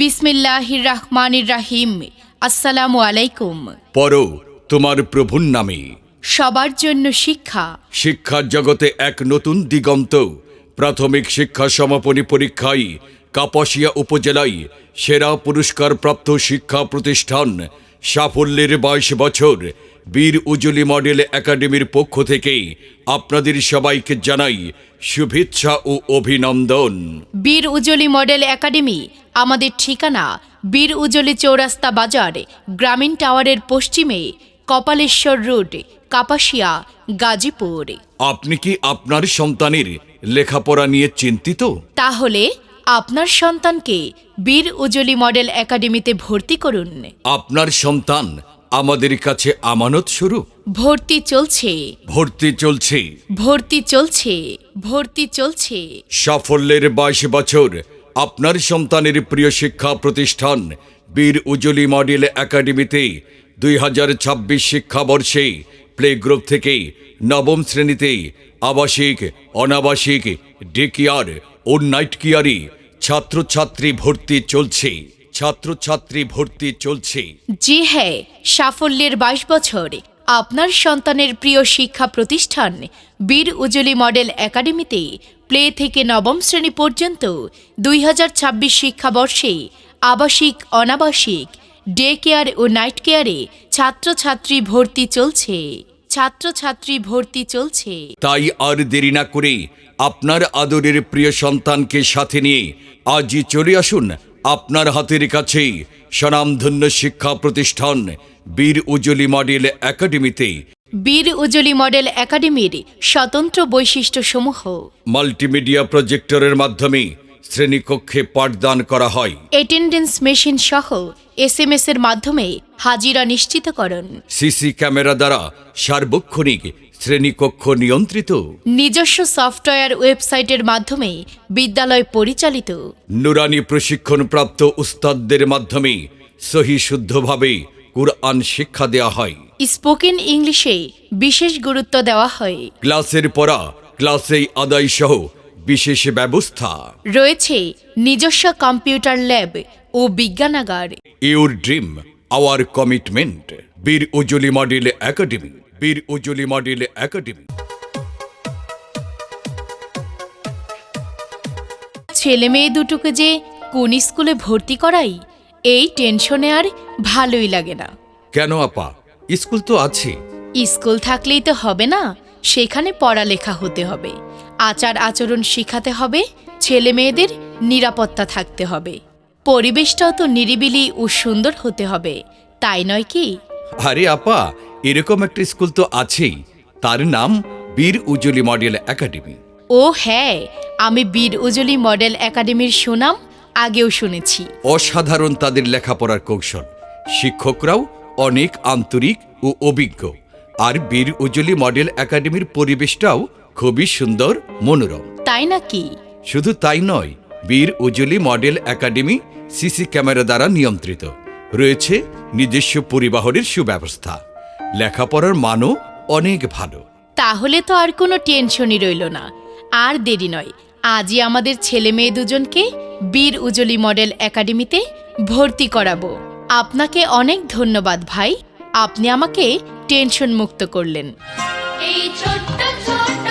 বিসমিল্লাহির রহমানির রাহিম আসসালামু আলাইকুম। পড়ো তোমার প্রভুর নামে। সবার জন্য শিক্ষা। শিক্ষা জগতে এক নতুন দিগন্ত। প্রাথমিক শিক্ষা সমাপনী পরীক্ষায় কাপাসিয়া উপজেলায় সেরা পুরস্কার প্রাপ্ত শিক্ষা প্রতিষ্ঠান। সাফল্যের বাইশ বছর বীর উজলি মডেল একাডেমির পক্ষ থেকে আপনাদের সবাইকে জানাই শুভেচ্ছা ও অভিনন্দন। বীর উজলি মডেল একাডেমি আমাদের ঠিকানা বীর উজলি চৌরাস্তা বাজার গ্রামীণ টাওয়ারের পশ্চিমে কপালেশ্বর রোড কাপাসিয়া গাজীপুর। আপনি কি আপনার সন্তানের লেখাপড়া নিয়ে চিন্তিত? তাহলে আপনার সন্তানকে বীর উজলি মডেল একাডেমিতে ভর্তি করুন। আপনার সন্তান আমাদের কাছে আমানত স্বরূপ ভর্তি চলছে। ভর্তি চলছে। ভর্তি চলছে। ভর্তি চলছে। সাফল্যের বাইশ বছর আপনার সন্তানের প্রিয় শিক্ষা প্রতিষ্ঠান বীর উজলি মডেল একাডেমিতে দুই হাজার ছাব্বিশ শিক্ষাবর্ষে প্লে গ্রুপ থেকে নবম শ্রেণীতে আবাসিক, অনাবাসিক ডে কেয়ার ও নাইট কেয়ারে ছাত্রছাত্রী ভর্তি চলছে। ছাত্রছাত্রী ভর্তি চলছে। জি হ্যাঁ সাফল্যের বাইশ বছর। আপনার সন্তানের প্রিয় শিক্ষা প্রতিষ্ঠান, বীর উজলি মডেল একাডেমিতে প্লে থেকে নবম শ্রেণি পর্যন্ত দুই হাজার ছাব্বিশ শিক্ষাবর্ষে আবাসিক, অনাবাসিক, ডে কেয়ার ও নাইট কেয়ারে ছাত্রছাত্রী ভর্তি চলছে। ছাত্রছাত্রী ভর্তি চলছে। তাই আর দেরি না করে আপনার আদরের প্রিয় সন্তানকে সাথে নিয়ে আজই চলে আসুন আপনার হাতের কাছে স্বনামধন্য শিক্ষা প্রতিষ্ঠান বীর উজলি মডেল একাডেমিতে বীর উজলি মডেল একাডেমির স্বতন্ত্র বৈশিষ্ট্যসমূহ। মাল্টিমিডিয়া প্রজেক্টরের মাধ্যমে শ্রেণীকক্ষে পাঠদান করা হয়। অ্যাটেন্ডেন্স মেশিন সহ এস এম এস এর মাধ্যমে হাজিরা নিশ্চিত নিশ্চিতকরণ। সিসি ক্যামেরা দ্বারা সার্বক্ষণিক শ্রেণীকক্ষ নিয়ন্ত্রিত। নিজস্ব সফটওয়্যার ওয়েবসাইটের মাধ্যমে বিদ্যালয় পরিচালিত। নুরানি প্রশিক্ষণপ্রাপ্ত উস্তাদদের মাধ্যমে সহি শুদ্ধভাবে কুরআন শিক্ষা দেওয়া হয়। স্পোকেন ইংলিশে বিশেষ গুরুত্ব দেওয়া হয়। ক্লাসের পড়া ক্লাসেই আদায় সহ বিশেষ ব্যবস্থা। রয়েছে নিজস্ব কম্পিউটার ল্যাব ও বিজ্ঞানাগার। Your dream our commitment Bir Ujli model academy বীর উজলি মডেল একাডেমি। ছেলে মেয়ে দুটোকে যে কোন স্কুলে ভর্তি করাই এই টেনশনে আর ভালোই লাগে না। কেন আপা? স্কুল তো আছে। স্কুল থাকলেই তো হবে না। সেখানে পড়ালেখা হতে হবে। আচার আচরণ শিখাতে হবে ছেলে মেয়েদের নিরাপত্তা থাকতে হবে। পরিবেশটাও তো নিরিবিলি ও সুন্দর হতে হবে তাই নয় কি? আরে আপা এরকম একটা স্কুল তো আছেই। তার নাম বীর উজলি মডেল একাডেমি। ও হ্যাঁ আমি বীর উজলি মডেল একাডেমির সুনাম আগেও শুনেছি। অসাধারণ তাদের লেখাপড়ার কৌশল। শিক্ষকরাও অনেক আন্তরিক ও অভিজ্ঞ। আর বীর উজলি মডেল একাডেমির পরিবেশটাও খুবই সুন্দর মনোরম। তাই নাকি? শুধু তাই নয় বীর Ujli model academy CC camera দ্বারা নিয়ন্ত্রিত। রয়েছে নিজস্ব পরিবহনের সুব্যবস্থা। লেখাপড়ার মানও অনেক ভালো। তাহলে তো আর কোনো টেনশনই রইল না। আর দেরি নয় আজই আমাদের ছেলে মেয়ে দুজনকে বীর উজলি মডেল একাডেমিতে ভর্তি করাবো। আপনাকে অনেক ধন্যবাদ ভাই। আপনি আমাকে টেনশন মুক্ত করলেন। এই ছোট্ট ছোট্ট